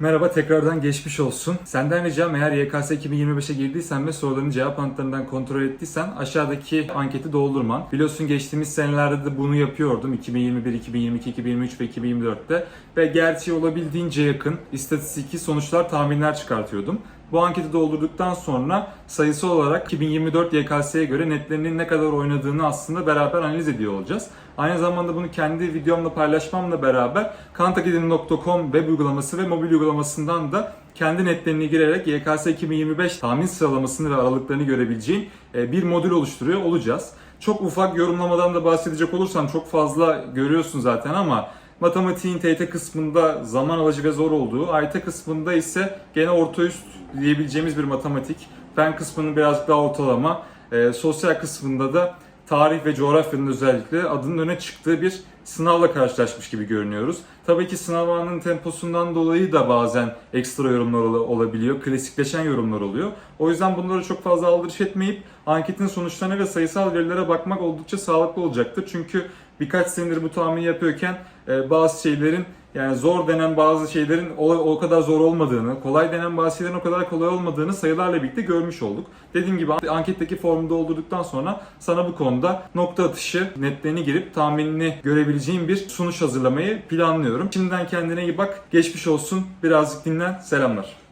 Merhaba tekrardan geçmiş olsun. Senden ricam eğer YKS 2025'e girdiysen ve soruların cevap yanıtlarından kontrol ettiysen aşağıdaki anketi doldurman. Biliyorsun geçtiğimiz senelerde de bunu yapıyordum. 2021, 2022, 2023 ve 2024'te. Ve gerçeği olabildiğince yakın istatistiki sonuçlar, tahminler çıkartıyordum. Bu anketi doldurduktan sonra sayısı olarak 2024 YKS'ye göre netlerinin ne kadar oynadığını aslında beraber analiz ediyor olacağız. Aynı zamanda bunu kendi videomla paylaşmamla beraber kantakademi.com web uygulaması ve mobil uygulamasından da kendi netlerini girerek YKS 2025 tahmin sıralamasını ve aralıklarını görebileceğin e, bir modül oluşturuyor olacağız. Çok ufak yorumlamadan da bahsedecek olursam çok fazla görüyorsun zaten ama matematiğin TYT kısmında zaman alıcı ve zor olduğu, AYT kısmında ise gene orta üst diyebileceğimiz bir matematik. Fen kısmının birazcık daha ortalama, e, sosyal kısmında da tarih ve coğrafyanın özellikle adının öne çıktığı bir sınavla karşılaşmış gibi görünüyoruz. Tabii ki sınav anının temposundan dolayı da bazen ekstra yorumlar ola- olabiliyor, klasikleşen yorumlar oluyor. O yüzden bunlara çok fazla aldırış etmeyip anketin sonuçlarına ve sayısal verilere bakmak oldukça sağlıklı olacaktır. Çünkü birkaç senedir bu tahmini yapıyorken e, bazı şeylerin yani zor denen bazı şeylerin o, o kadar zor olmadığını, kolay denen bazı şeylerin o kadar kolay olmadığını sayılarla birlikte görmüş olduk. Dediğim gibi anketteki formu doldurduktan sonra sana bu konuda nokta atışı netlerini girip tahminini görebileceğin bir sunuş hazırlamayı planlıyorum. Şimdiden kendine iyi bak. Geçmiş olsun. Birazcık dinlen. Selamlar.